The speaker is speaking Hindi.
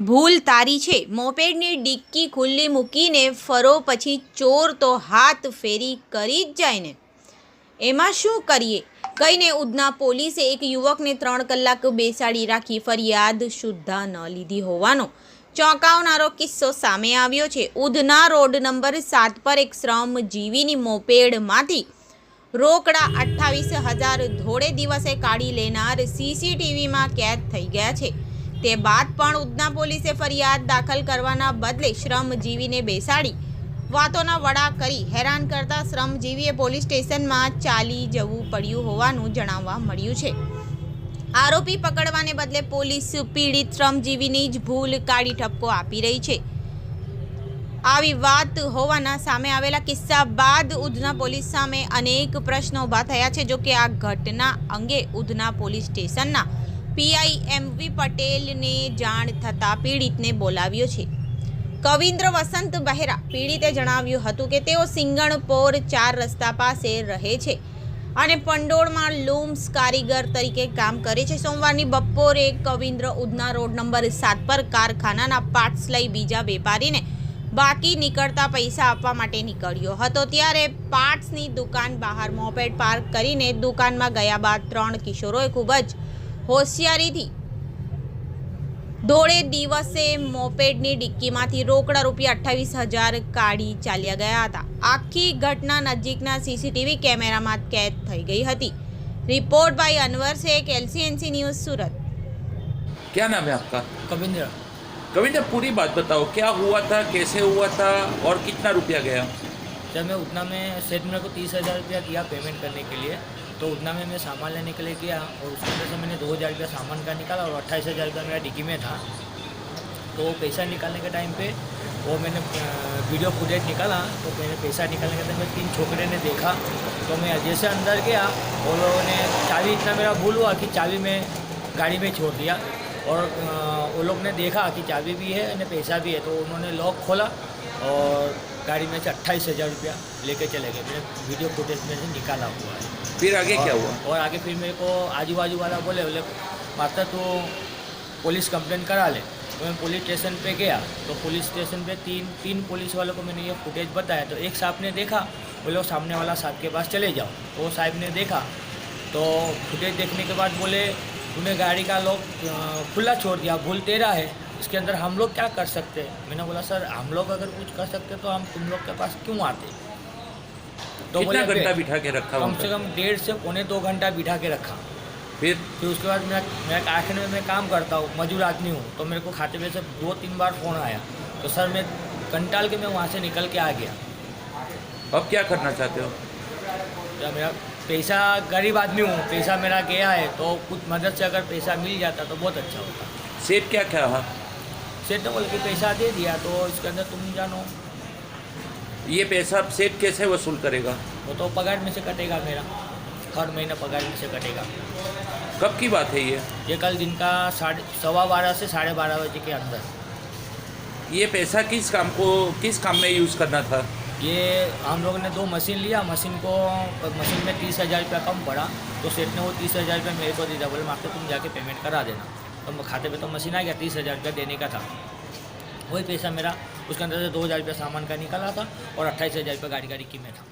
ભૂલ તારી છે. મોપેડની ડિક્કી ખુલ્લી મૂકીને ફરો પછી ચોર તો હાથ ફેરી કરી જ જાય ને. એમાં શું કરીએ? કહીને ઉધના પોલીસે એક યુવકને ત્રણ કલાક બેસાડી રાખી ફરિયાદ સુદ્ધા ન લીધી હોવાનો. ચોંકાવનારો કિસ્સો સામે આવ્યો છે. ઉધના રોડ નંબર સાત પર એક શ્રમ જીવીની મોપેડમાંથી રોકડા અઠ્ઠાવીસ હજાર ધોળે દિવસે કાઢી લેનાર સીસીટીવીમાં કેદ થઈ ગયા છે. તે બાદ પણ ઉધના પોલીસે ફરિયાદ દાખલ કરવાના બદલે શ્રમજીવીને બેસાડી. વાતોના વડા કરી હેરાન કરતા શ્રમજીવીએ પોલીસ સ્ટેશનમાં ચાલી જવું પડ્યું હોવાનું જણાવવા મળ્યું છે. આરોપી પકડવાને બદલે પોલીસ પીડિત શ્રમજીવીની જ ભૂલ કાઢી ઠપકો આપી રહી છે. આવી વાત હોવાના સામે આવેલા કિસ્સા બાદ ઉધના પોલીસ સામે અનેક પ્રશ્નો ઊભા થયા છે જો કે આ ઘટના અંગે ઉધના પોલીસ સ્ટેશનના પીઆઈ એમવી પટેલને જાણ થતાં પીડિતને બોલાવ્યો છે. કવિન્દ્ર વસંત બહેરા પીડિતે જણાવ્યું હતું કે તેઓ સિંગણપોર ચાર રસ્તા પાસે રહે છે અને પંડોળમાં લૂમ્સ કારીગર તરીકે કામ કરે છે. સોમવારની બપોરે કવિન્દ્ર ઉધના રોડ નંબર સાત પર કારખાનાના પાર્ટ્સ લઈ બીજા વેપારીને બાકી નીકળતા પૈસા આપવા માટે નીકળ્યો હતો. ત્યારે પાર્ટ્સની દુકાન બહાર મોપેડ પાર્ક કરીને દુકાનમાં ગયા બાદ ત્રણ કિશોરોએ ખૂબ જ હોશિયારીથી ધોળે દિવસે મોપેડની ડિક્કીમાંથી રોકડા રૂપિયા અઠ્ઠાવીસ હજાર કાઢી ચાલ્યા ગયા હતા આખી ઘટના નજીકના સીસીટીવી કેમેરામાં કેદ થઈ ગઈ હતી report by Anwar Shaikh LCNC news Surat क्या नाम है आपका कविंद्र कविंदर पूरी बात बताओ क्या हुआ था कैसे हुआ था और कितना रुपया गया जब मैं उतना में सेट मेरे को तीस हज़ार रुपया दिया पेमेंट करने के लिए तो उतना में मैं सामान लेने के लिए गया और उसके अंदर से मैंने दो हज़ार रुपया सामान का निकाला और अट्ठाईस हज़ार रुपया मेरा डिक्की में था। तो पैसा निकालने के टाइम पे वो मैंने वीडियो फुटेज निकाला तो मैंने पैसा निकालने के टाइम में तीन छोकरे ने देखा। तो मैं जैसे अंदर गया, वो लोगों ने चाबी, इतना मेरा भूल हुआ कि चाबी मैं गाड़ी में छोड़ दिया। और वो लोग ने देखा कि चाबी भी है और पैसा भी है तो उन्होंने लॉक खोला और गाड़ी में से अट्ठाईस हज़ार रुपया लेके चले गए। मैंने वीडियो फुटेज में से निकाला हुआ है। फिर आगे क्या हुआ? और आगे फिर मेरे को आजू बाजू वाला बोले बोले माता तो पुलिस कंप्लेंट करा ले। तो मैं पुलिस स्टेशन पे गया। तो पुलिस स्टेशन पे तीन तीन पुलिस वालों को मैंने ये फुटेज बताया। तो एक साहब ने देखा बोले वो सामने वाला साहब के पास चले जाओ। तो वो साहब ने देखा। तो फुटेज देखने के बाद बोले तूने गाड़ी का लॉक अ, खुला छोड़ दिया। भूल तेरा है। इसके अंदर हम लोग क्या कर सकते हैं? मैंने बोला सर हम लोग अगर कुछ कर सकते तो हम तुम लोग के पास क्यों आते? तो कितना घंटा बिठा के रखा कम से कम डेढ़ से पौने दो घंटा बिठा के रखा। फिर? फिर उसके बाद मेरा मेरा कारखाने में मैं काम करता हूँ मजदूर आदमी हूँ तो मेरे को खाते में से दो तीन बार फ़ोन आया। तो सर मैं कंटाल के मैं वहाँ से निकल के आ गया। अब क्या करना चाहते हो? जब मेरा पैसा गरीब आदमी हूँ पैसा मेरा गया है तो कुछ मदद से अगर पैसा मिल जाता तो बहुत अच्छा होता। सेठ क्या क्या सेठ ने बोल के पैसा दे दिया तो इसके अंदर तुम जानो। ये पैसा सेठ कैसे वसूल करेगा? वो तो पगार में से कटेगा मेरा। हर महीना पगार में से कटेगा। कब की बात है ये? ये कल दिन का साढ़े सवा बारह से साढ़े बारह बजे के अंदर। ये पैसा किस काम को किस काम में यूज़ करना था? ये हम लोगों ने दो मशीन लिया। मशीन को मशीन में तीस हज़ार रुपया कम पड़ा तो सेठ ने वो तीस हज़ार रुपया मेरे को दे दिया बोले मास्टर तुम जाके पेमेंट करा देना। तो खाते पे तो मशीन आ गया, तीस हज़ार रुपया देने का था। वही पैसा मेरा, उसके अंदर से दो हज़ार रुपया सामान का निकला था और अट्ठाईस हज़ार रुपया गाड़ी गाड़ी की में था।